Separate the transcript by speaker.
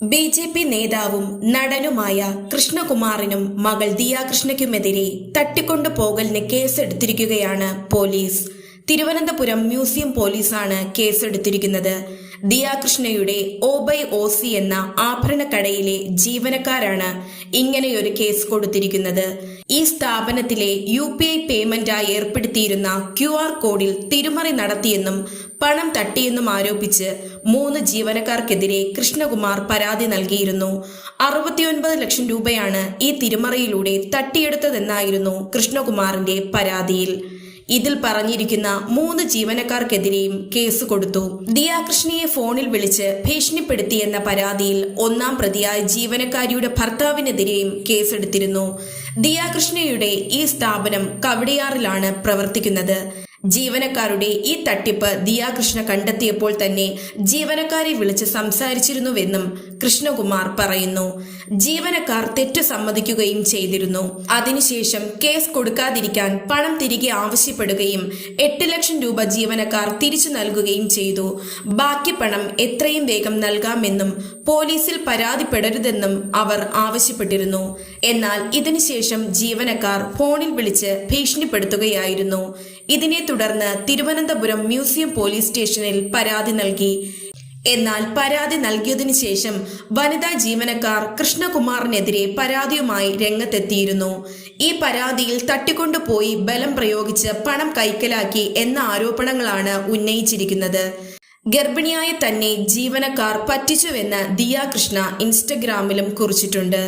Speaker 1: B J P നേതാവും നടനുമായ കൃഷ്ണകുമാറിനും മകൾ ദിയാകൃഷ്ണയ്ക്കുമെതിരെ തട്ടിക്കൊണ്ടു പോകലിന് കേസെടുത്തിരിക്കുകയാണ് പോലീസ്. തിരുവനന്തപുരം മ്യൂസിയം പോലീസാണ് കേസെടുത്തിരിക്കുന്നത്. ദിയാകൃഷ്ണയുടെ ഓബൈ ഓസി എന്ന ആഭരണക്കടയിലെ ജീവനക്കാരാണ് ഇങ്ങനെയൊരു കേസ് കൊടുത്തിരിക്കുന്നത്. ഈ സ്ഥാപനത്തിലെ യു പി ഐ പേയ്മെന്റായി ഏർപ്പെടുത്തിയിരുന്ന ക്യു ആർ കോഡിൽ തിരുമറി നടത്തിയെന്നും പണം തട്ടിയെന്നും ആരോപിച്ച് മൂന്ന് ജീവനക്കാർക്കെതിരെ കൃഷ്ണകുമാർ പരാതി നൽകിയിരുന്നു. അറുപത്തിയൊൻപത് ലക്ഷം രൂപയാണ് ഈ തിരുമറിയിലൂടെ തട്ടിയെടുത്തതെന്നായിരുന്നു കൃഷ്ണകുമാറിന്റെ പരാതിയിൽ. ഇതിൽ പറഞ്ഞിരിക്കുന്ന മൂന്ന് ജീവനക്കാർക്കെതിരെയും കേസ് കൊടുത്തു. ദിയാകൃഷ്ണയെ ഫോണിൽ വിളിച്ച് ഭീഷണിപ്പെടുത്തിയെന്ന പരാതിയിൽ ഒന്നാം പ്രതിയായ ജീവനക്കാരിയുടെ ഭർത്താവിനെതിരെയും കേസെടുത്തിരുന്നു. ദിയാകൃഷ്ണയുടെ ഈ സ്ഥാപനം കവടിയാറിലാണ് പ്രവർത്തിക്കുന്നത്. ജീവനക്കാരുടെ ഈ തട്ടിപ്പ് ദിയാകൃഷ്ണ കണ്ടെത്തിയപ്പോൾ തന്നെ ജീവനക്കാരെ വിളിച്ച് സംസാരിച്ചിരുന്നുവെന്നും കൃഷ്ണകുമാർ പറയുന്നു. ജീവനക്കാർ തെറ്റു സമ്മതിക്കുകയും ചെയ്തിരുന്നു. അതിനുശേഷം കേസ് കൊടുക്കാതിരിക്കാൻ പണം തിരികെ ആവശ്യപ്പെടുകയും എട്ട് ലക്ഷം രൂപ ജീവനക്കാർ തിരിച്ചു നൽകുകയും ചെയ്തു. ബാക്കി പണം എത്രയും വേഗം നൽകാമെന്നും പോലീസിൽ പരാതിപ്പെടരുതെന്നും അവർ ആവശ്യപ്പെട്ടിരുന്നു. എന്നാൽ ഇതിനുശേഷം ജീവനക്കാർ ഫോണിൽ വിളിച്ച് ഭീഷണിപ്പെടുത്തുകയായിരുന്നു. ഇതിനെ തുടർന്ന് തിരുവനന്തപുരം മ്യൂസിയം പോലീസ് സ്റ്റേഷനിൽ പരാതി നൽകി. എന്നാൽ പരാതി നൽകിയതിനു ശേഷം വനിതാ ജീവനക്കാർ കൃഷ്ണകുമാറിനെതിരെ പരാതിയുമായി രംഗത്തെത്തിയിരുന്നു. ഈ പരാതിയിൽ തട്ടിക്കൊണ്ടുപോയി ബലം പ്രയോഗിച്ച് പണം കൈക്കലാക്കി എന്ന ആരോപണങ്ങളാണ് ഉന്നയിച്ചിരിക്കുന്നത്. ഗർഭിണിയായ തന്നെ ജീവനക്കാർ പറ്റിച്ചുവെന്ന് ദിയ കൃഷ്ണ ഇൻസ്റ്റഗ്രാമിലും കുറിച്ചിട്ടുണ്ട്.